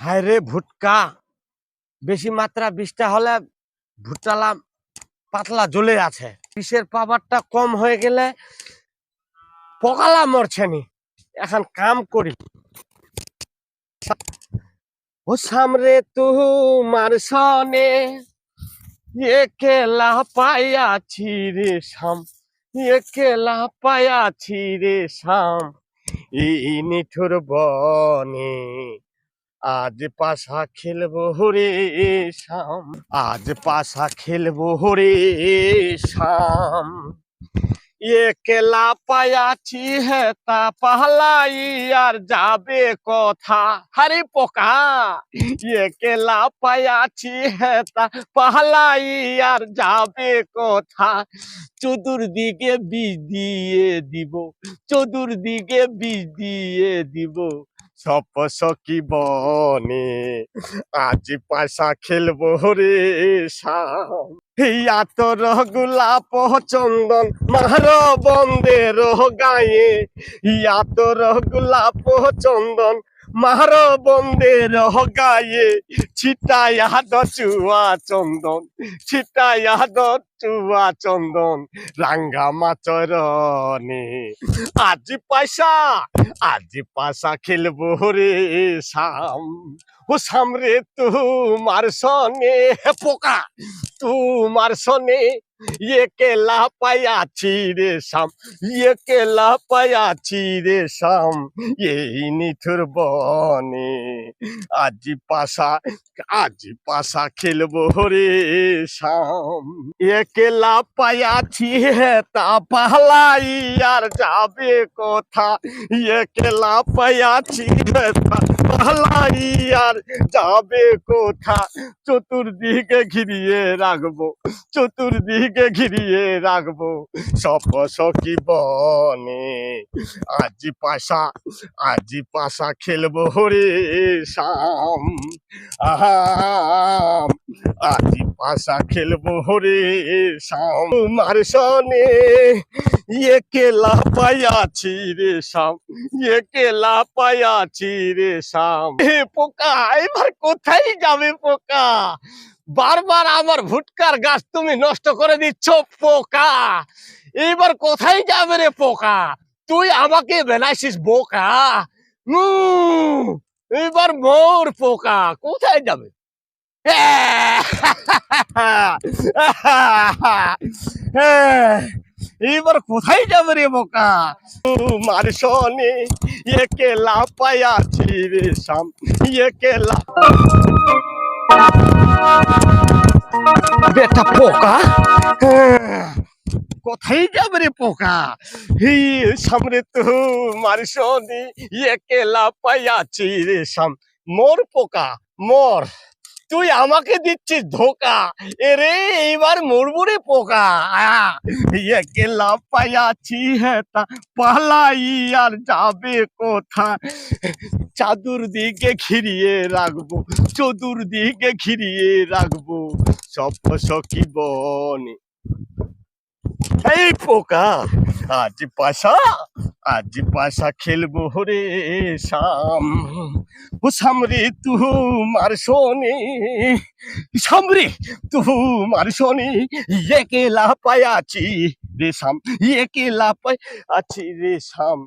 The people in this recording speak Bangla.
হায় রে ভুটকা। বেশি মাত্রা বিষটা হলে ভুট্টালা পাতলা জ্বলে আছে। বিষের পাওয়ারটা কম হয়ে গেলে পকালা মরছেনি এখন কাম করি। ও সামরে তোমার সনে একেলা পাইয়াছি রে শাম একেলা পায়াছি রে শাম, এই নিঠুর বনে। আজ পাশা খেলব হরে শাম, আজ পাশা খেলব হরে শাম। একলা পায়াছি হেতা পাহলাই আর যাবে কথা হারে পোকা একলা পায়াছি হেতা পাহলাই আর যাবে কথা চতুর্দিকে বীজ দিয়ে দিব চতুর্দিকে বীজ দিয়ে দিব সপ সকি বনে, আজ পয়সা খেলব রে শাম। ইয়া তোর গোলাপ চন্দন মার বন্দের গায়ে। ইয়া তোর গোলাপ চন্দন মার বন্দের গায়ে। ছিটাইয়া দচুয়া চন্দন, ছিটাইয়া দচুয়া চন্দন, রাঙ্গা মাচরনে আজ পয়সা, আজ পাশা খেলব রে শাম। ও সামরে তোমার সনে পোকা, তোমার সনে। একেলা পায়াছি রে শাম একেলা পায়াছি রে শাম, এই নিঠুর বনে। আজি পাশা আজি পাশা খেলব রে শাম। একেলা পায়াছি তা পাহলাই আর যাবে কথা? একেলা পায়াছি তা পাহলাই আর যাবে কোথা? চতুর্দিকে ঘিরিয়ে রাখব, চতুর্দিকে ঘিরিয়ে রাখব সপ সখী বনে। আজি পাশা আজি পাশা খেলব রে শাম আহাম, আজি পাশা খেলব রে শাম। মার সনে একেলা পায়াছি রে শাম। একেলা পায়াছি রে শাম। হে পোকা, এবার কোথায় যাবে পোকা? বারবার আমার ভুটকার গাছ তুমি নষ্ট করে দিচ্ছ, পোকা। এবার কোথায় যাবে রে পোকা? তুই আমাকে বেলাইছিস বোকা? এবার মোর পোকা। কোথায় যাবে? এবার কোথায় যাবে রে বোকা? মার সনে একেলা পায়াছি রে শাম একেলা। বেটা পোকা? কোথায় যাবে রে পোকা? হি সামনে তো মারিসনি একেলা পাইয়াছি রে সাম মোর পোকা মোর। তুই আমাকে দিচ্ছিস ধোকা। এরে এইবার মরবো রে পোকা। আহ, একেলা পাইয়াছি হেতা পালাই আর যাবে কোথা চাদুর্দিকে ঘিরিয়ে রাখব চতুর্দিকে ঘিরিয়ে রাখব সব সখী বনে। এই পোকা আজ পাশা আজ পাশা খেলব রে শাম। ও সামরে তু মার শোনে। সামরে তু মার শোনে। পায় আছি রে শাম, একেলা পায়াছি রে শাম।